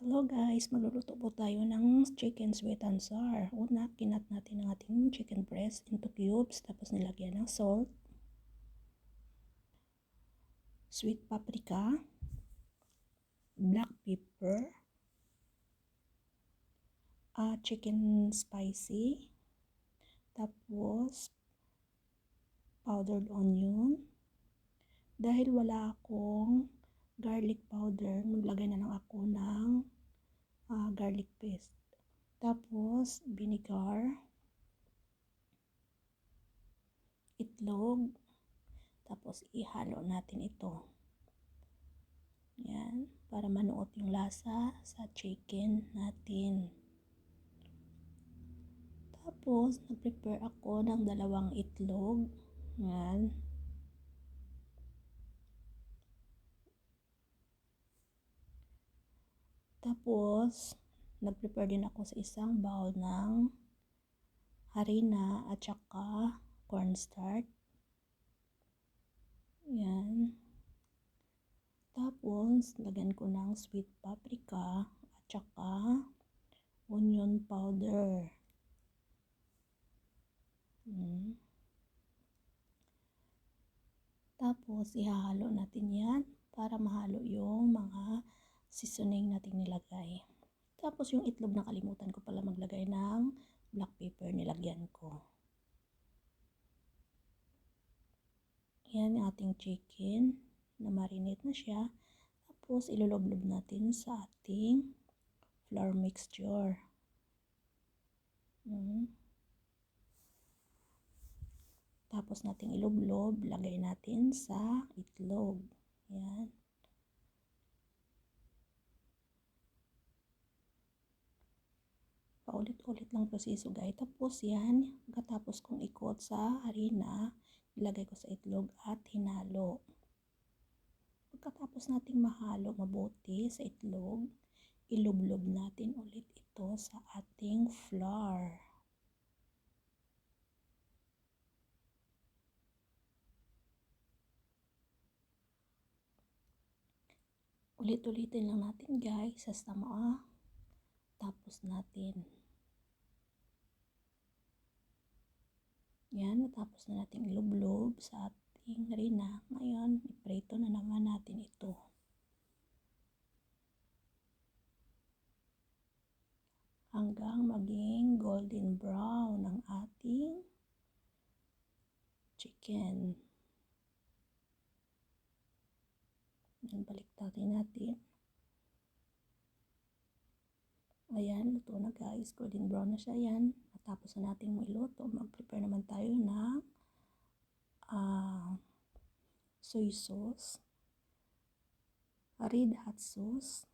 Hello guys, magluluto po tayo ng chicken sweet and sour. Una, kinat natin ang ating chicken breast into cubes, tapos nilagyan ng salt, sweet paprika, black pepper, uh, chicken spicy, tapos powdered onion. Dahil wala akong garlic powder, maglagay na lang ako ng uh, garlic paste. Tapos, vinegar, itlog, tapos ihalo natin ito. Yan, para manuot yung lasa sa chicken natin. Tapos, nag-prepare ako ng dalawang itlog. Yan. Tapos, nag-prepare din ako sa isang bowl ng harina at saka cornstarch. Yan. Tapos, lagyan ko ng sweet paprika at saka onion powder. Hmm. Tapos, ihahalo natin yan para mahalo yung mga seasoning natin nilagay. Tapos yung itlog nakalimutan ko pala maglagay ng black pepper nilagyan ko. Yan yung ating chicken na marinate na siya. Tapos iluloblob natin sa ating flour mixture. Hmm. Tapos nating iloblob, lagay natin sa itlog. Yan. Paulit-ulit lang proseso guys. Tapos yan, pagkatapos kong ikot sa harina, ilagay ko sa itlog at hinalo. Pagkatapos nating mahalo mabuti sa itlog, ilublob natin ulit ito sa ating flour. Ulit-ulitin lang natin guys hasta maa tapos natin Yan, natapos na natin ilublob sa ating harina. Ngayon, iprito na naman natin ito. Hanggang maging golden brown ang ating chicken. Yan, baliktarin natin. Ayan, luto na guys. Golden brown na siya yan. Matapos na natin iluto, mag-prepare naman tayo ng uh, soy sauce, red hot sauce,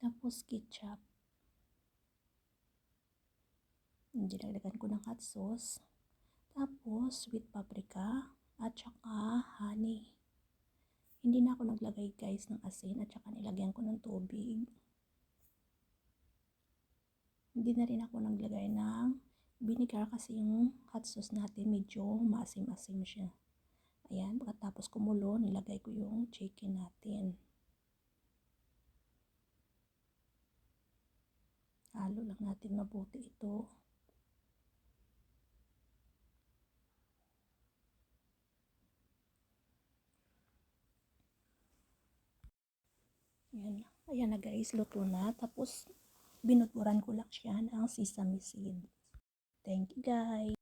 tapos ketchup. Dinagdagan ko ng hot sauce, tapos sweet paprika, at saka honey. Hindi na ako naglagay guys ng asin at saka nilagyan ko ng tubig. Hindi na rin ako naglagay ng vinegar kasi yung hot sauce natin medyo maasim-asim siya. Ayan, pagkatapos kumulo, nilagay ko yung chicken natin. Halo lang natin mabuti ito. Ayan, ayan na guys, luto na. Tapos, binutburan ko lang siya ng sesame seed. Thank you guys.